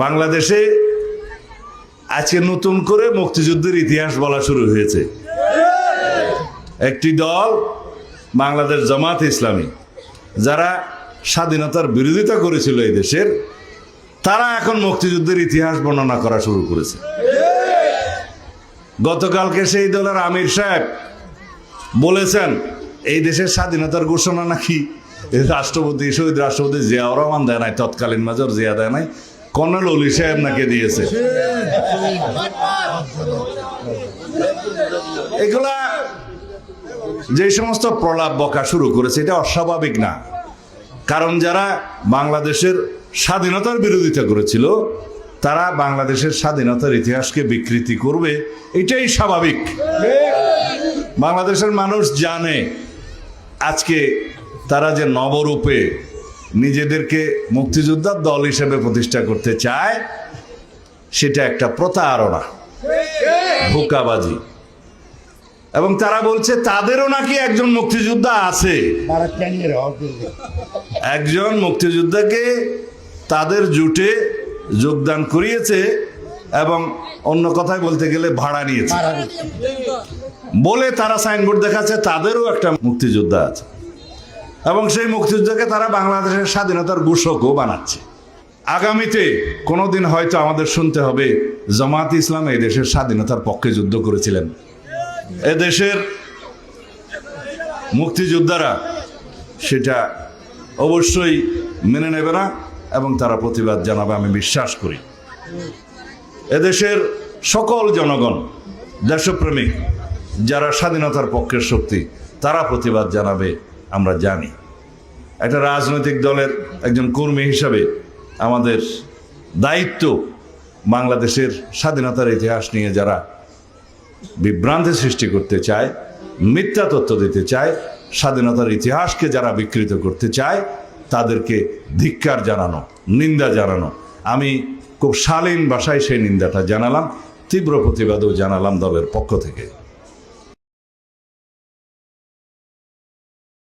বাংলাদেশে আজকে নতুন করে মুক্তিযুদ্ধের ইতিহাস বলা শুরু হয়েছে। একটি দল বাংলাদেশ জামাত ইসলামী, যারা স্বাধীনতার বিরোধিতা করেছিল এই দেশের, তারা এখন মুক্তিযুদ্ধের ইতিহাস বর্ণনা করা শুরু করেছে। গতকালকে সেই দলের আমির সাহেব বলেছেন, এই দেশের স্বাধীনতার ঘোষণা নাকি রাষ্ট্রপতি, শহীদ রাষ্ট্রপতি জিয়াউর রহমান দেয় নাই, তৎকালীন মেজর জিয়া দেয় নাই কর্নেল অলি সাহেব নাকি দিয়েছে? এগুলা যে সমস্ত প্রলাপ বকা শুরু করেছে, এটা অস্বাভাবিক না। কারণ যারা বাংলাদেশের স্বাধীনতার বিরোধিতা করেছিল, তারা বাংলাদেশের স্বাধীনতার ইতিহাসকে বিকৃতি করবে, এটাই স্বাভাবিক। বাংলাদেশের মানুষ জানে, আজকে তারা যে নবরূপে নিজেদেরকে মুক্তিযোদ্ধার দল হিসেবে প্রতিষ্ঠা করতে চায়, সেটা একটা প্রতারণা ধোকাবাজি এবং তারা বলছে, তাদেরও নাকি একজন মুক্তিযোদ্ধা আছে. একজন মুক্তিযোদ্ধাকে তাদের জুটে যোগদান করিয়েছে এবং অন্য কথায় বলতে গেলে ভাড়া নিয়েছে। বলে তারা সাইনবোর্ড দেখাচ্ছে, তাদেরও একটা মুক্তিযোদ্ধা আছে। এবং সেই মুক্তিযুদ্ধকে তারা বাংলাদেশের স্বাধীনতার ঘোষকও বানাচ্ছে। আগামীতে কোনোদিন হয়তো আমাদের শুনতে হবে, জামাত ইসলাম এই দেশের স্বাধীনতার পক্ষে যুদ্ধ করেছিলেন। এদেশের মুক্তিযোদ্ধারা সেটা অবশ্যই মেনে নেবে না এবং তারা প্রতিবাদ জানাবে, আমি বিশ্বাস করি। এদেশের সকল জনগণ, দেশপ্রেমিক, যারা স্বাধীনতার পক্ষের শক্তি, তারা প্রতিবাদ জানাবে। আমরা জানি। একটা রাজনৈতিক দলের একজন কর্মী হিসাবে আমাদের দায়িত্ব বাংলাদেশের স্বাধীনতার ইতিহাস নিয়ে যারা বিভ্রান্তি সৃষ্টি করতে চায়, মিথ্যা তথ্য দিতে চায়, স্বাধীনতার ইতিহাসকে যারা বিকৃত করতে চায়, তাদেরকে ধিক্কার জানানো, নিন্দা জানানো। আমি খুব শালীন ভাষায় সেই নিন্দাটা জানালাম, তীব্র প্রতিবাদও জানালাম দলের পক্ষ থেকে।